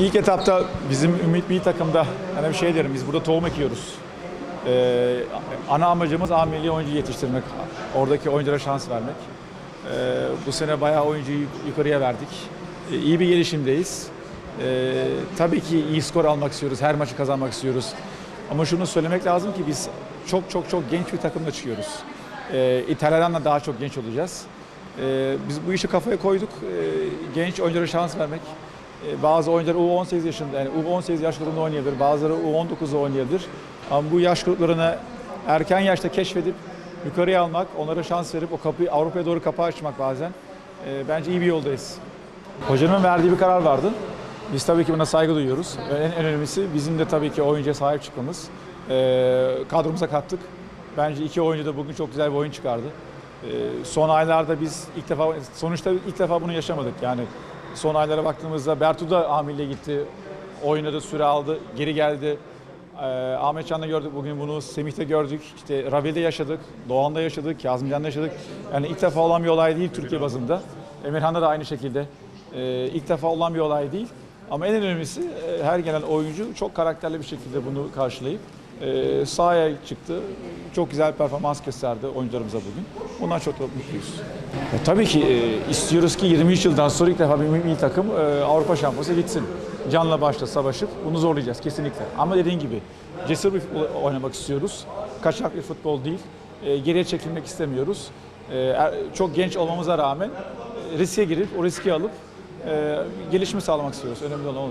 İlk etapta bizim Ümit Milli takımda hani bir şey derim biz burada tohum ekiyoruz. Ee, ana amacımız A milli oyuncu yetiştirmek. Oradaki oyunculara şans vermek. Ee, bu sene bayağı oyuncuyu yukarıya verdik. Ee, iyi bir gelişimdeyiz. Ee, tabii ki iyi skor almak istiyoruz. Her maçı kazanmak istiyoruz. Ama şunu söylemek lazım ki biz çok çok çok genç bir takımla çıkıyoruz. Ee, İtalyan'dan daha çok genç olacağız. Ee, biz bu işi kafaya koyduk. Ee, genç oyunculara şans vermek. Ee, Bazı oyuncular U18 yaşında, yani U18 yaş grubunda oynayabilir, bazıları U19'da oynayabilir. Ama bu yaş gruplarını erken yaşta keşfedip yukarıya almak, onlara şans verip o kapıyı Avrupa'ya doğru kapı açmak bazen. Ee, bence iyi bir yoldayız. Hocanın verdiği bir karar vardı. Biz tabii ki buna saygı duyuyoruz. En, en önemlisi bizim de tabii ki oyuncuya sahip çıkmamız. Ee, kadromuza kattık. Bence iki oyuncu da bugün çok güzel bir oyun çıkardı. Ee, son aylarda biz ilk defa, sonuçta ilk defa bunu yaşamadık. Yani son aylara baktığımızda Bertu da Amil'e gitti. Oynadı, süre aldı, geri geldi. Ee, Ahmet Can'da gördük bugün bunu, Semih'te gördük, işte Rabi'de yaşadık, Doğan'da yaşadık, Kazımcan'da yaşadık. Yani ilk defa olan bir olay değil Türkiye bazında. Emirhan'da da aynı şekilde. Ee, ilk defa olan bir olay değil. Ama en önemlisi e, her gelen oyuncu çok karakterli bir şekilde bunu karşılayıp e, sahaya çıktı. Çok güzel performans gösterdi oyuncularımıza bugün. Bundan çok mutluyuz. E, tabii ki e, istiyoruz ki 23 yıldan sonra ilk defa bir milli takım e, Avrupa Şampiyonası gitsin. Canla başla savaşıp bunu zorlayacağız kesinlikle. Ama dediğin gibi cesur bir futbol oynamak istiyoruz. Kaçak bir futbol değil. E, geriye çekilmek istemiyoruz. E, er- çok genç olmamıza rağmen riske girip o riski alıp e, gelişimi sağlamak istiyoruz. Önemli olan o.